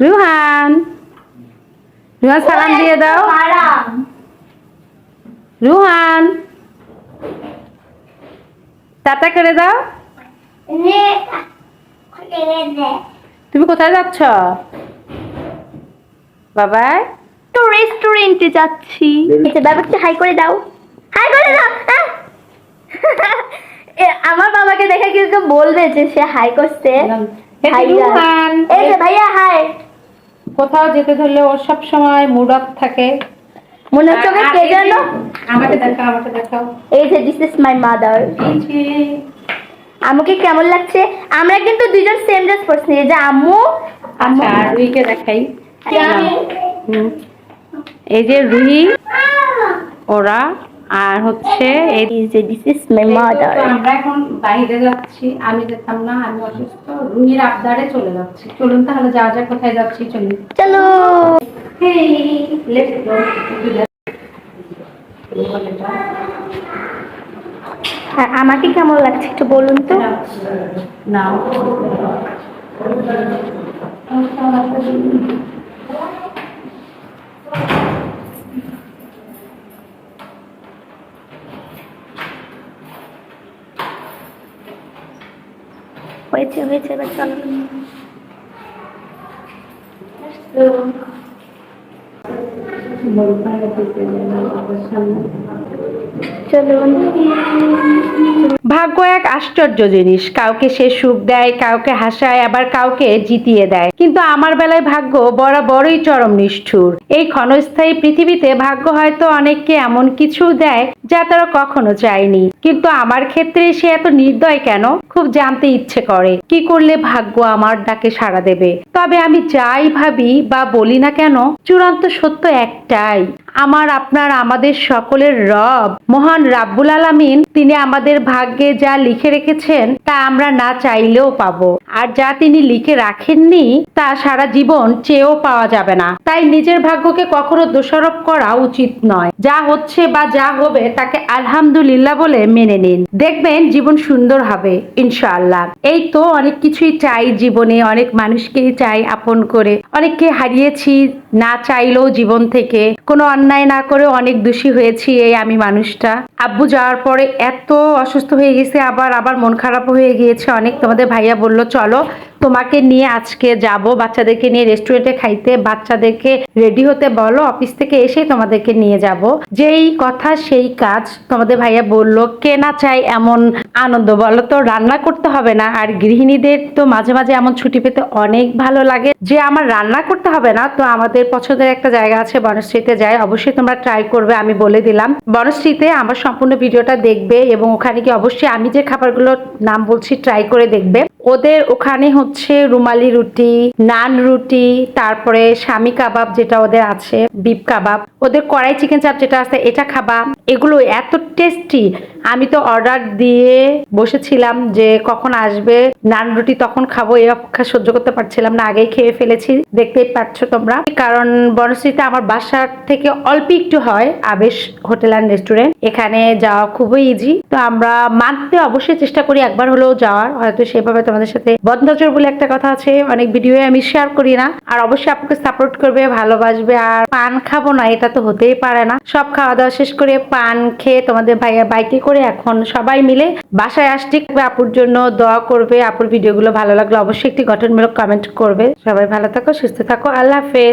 রুহান। রুহান সালাম দিয়ে দাও। রুহান। টাটা করে দাও। তুমি কোথায় যাচ্ছ? বাবা তো রেস্টুরেন্টে যাচ্ছি। বাবাকে হাই করে দাও। হাই করে দাও এ, আমার বাবাকে দেখে কেউ কেউ বলবে যে সে হাই করছে। এই যে ভাইয়া হাই কোথাও যেতে ধরলে ওর সব সময় মুড অফ থাকে। মনে হচ্ছে ওকে কে যেন আমাকে দেখাও আমাকে দেখাও। এই যে দিস ইজ মাই মাদার আমাকে কেমন লাগছে? আমরা কিন্তু দুইজন সেম ড্রেস পরছি। এই যে আম্মু আচ্ছা রুহিকে দেখাই। এই যে রুহি ওরা। আর হচ্ছে যে আমরা এখন বাইরে যাচ্ছি আমি যেতাম না আমি অসুস্থ রুহির আবদারে চলে যাচ্ছি। চলুন তাহলে যাওয়া যাক কোথায় যাচ্ছি চলুন। চলো। আর আমাকে কেমন লাগছে একটু বলুন তো? নাও হয়েছে হয়েছে, এবার চলো। ভাগ্য এক আশ্চর্য জিনিস। কাউকে সে সুখ দেয়, কাউকে হাসায়, আবার কাউকে জিতিয়ে দেয়। কিন্তু আমার বেলায় ভাগ্য বরাবরই চরম নিষ্ঠুর। এই ক্ষণস্থায়ী পৃথিবীতে ভাগ্য হয়তো অনেককে এমন কিছু দেয় যা তারা কখনো চায়নি। কিন্তু আমার ক্ষেত্রে সে এত নির্দয় কেন? খুব জানতে ইচ্ছে করে। কি করলে ভাগ্য আমার ডাকে সাড়া দেবে? তবে আমি যাই ভাবি বা বলি না কেন, চূড়ান্ত সত্য একটাই। আমার, আপনার, আমাদের সকলের রব। মহান রাব্বুল আলামিন, তিনি আমাদের ভাগ্যে যা লিখে রেখেছেন, তা আমরা না চাইলেও পাবো। আর যা তিনি লিখে রাখেননি, তা সারা জীবন চেয়েও পাওয়া যাবে না। তাই নিজের ভাগ্যকে কখনো দোষারোপ করা উচিত নয়। যা হচ্ছে বা যা হবে, তাকে আলহামদুলিল্লাহ বলে মেনে নিন। দেখবেন, জীবন সুন্দর হবে। ইনশাআল্লাহ। এই তো অনেক কিছুই চাই জীবনে, অনেক মানুষকেই চাই আপন করে। অনেককে হারিয়েছি, না চাইলেও জীবন থেকে। কোনো অন্যায় না করে অনেক দোষী হয়েছি এই আমি মানুষটা। আব্বু যাওয়ার পরে এত অসুস্থ হয়ে গেছে, আবার আবার মন খারাপ হয়ে গিয়েছে। অনেক তোমাদের ভাইয়া বলল, চলো তোমাকে নিয়ে আজকে যাব, বাচ্চাদেরকে নিয়ে রেস্টুরেন্টে খাইতে, বাচ্চাদেরকে রেডি হতে বলো অফিস থেকে এসে তোমাদেরকে নিয়ে যাব। যেই কথা, সেই কাজ তোমাদের ভাইয়া বলল কে না চাই এমন আনন্দ, বলো তো রান্না করতে হবে না? আর গৃহিণীদের তো মাঝে মাঝে এমন ছুটি পেতে অনেক ভালো লাগে। যে আমার রান্না করতে হবে না, তো আমাদের পছন্দের একটা জায়গা আছে, বনশ্রীতে যাই অবশ্যই তোমরা ট্রাই করবে, আমি বলে দিলাম। বনশ্রীতে আমার সম্পূর্ণ ভিডিওটা দেখবে এবং ওখানে কি অবশ্যই আমি যে খাবারগুলোর নাম বলছি ট্রাই করে দেখবে। ওদের ওখানে হচ্ছে রুমালি রুটি, নান রুটি, তারপরে স্বামী কাবাব যেটা ওদের আছে বিপ কাবাব। ওদের কড়াই চিকেন চাপ যেটা আছে, এটা খাবা। এগুলো এত টেস্টি আমি তো অর্ডার দিয়ে বসেছিলাম যে কখন আসবে। নান রুটি তখন খাব এই অপেক্ষা সহ্য করতে পারছিলাম না, আগেই খেয়ে ফেলেছি। দেখতেই পাচ্ছ তোমরা। কারণ বনশ্রীতে আমার বাসার থেকে অল্প একটু হয় আবেশ হোটেল অ্যান্ড রেস্টুরেন্ট এখানে যাওয়া খুবই ইজি তো আমরা মানতে অবশ্যই চেষ্টা করি একবার হলেও যাওয়ার। হয়তো সেভাবে তোমাদের সাথে বদনজর বলে একটা কথা আছে, অনেক ভিডিও আমি শেয়ার করি না। আর অবশ্যই আপনাকে সাপোর্ট করবে, ভালোবাসবে। আর পান খাব না, এটা তো হতেই পারে না। সব খাওয়া দাওয়া শেষ করে পান খেয়ে তোমাদের ভাইয়া বাইকে করে এখন সবাই মিলে বাসায় আসছি আপুর জন্য দোয়া করবে, আপুর ভিডিওগুলো ভালো লাগলে অবশ্যই একটি গঠনমূলক কমেন্ট করবে। সবাই ভালো থাকো, সুস্থ থাকো, আল্লাহ হাফেজ।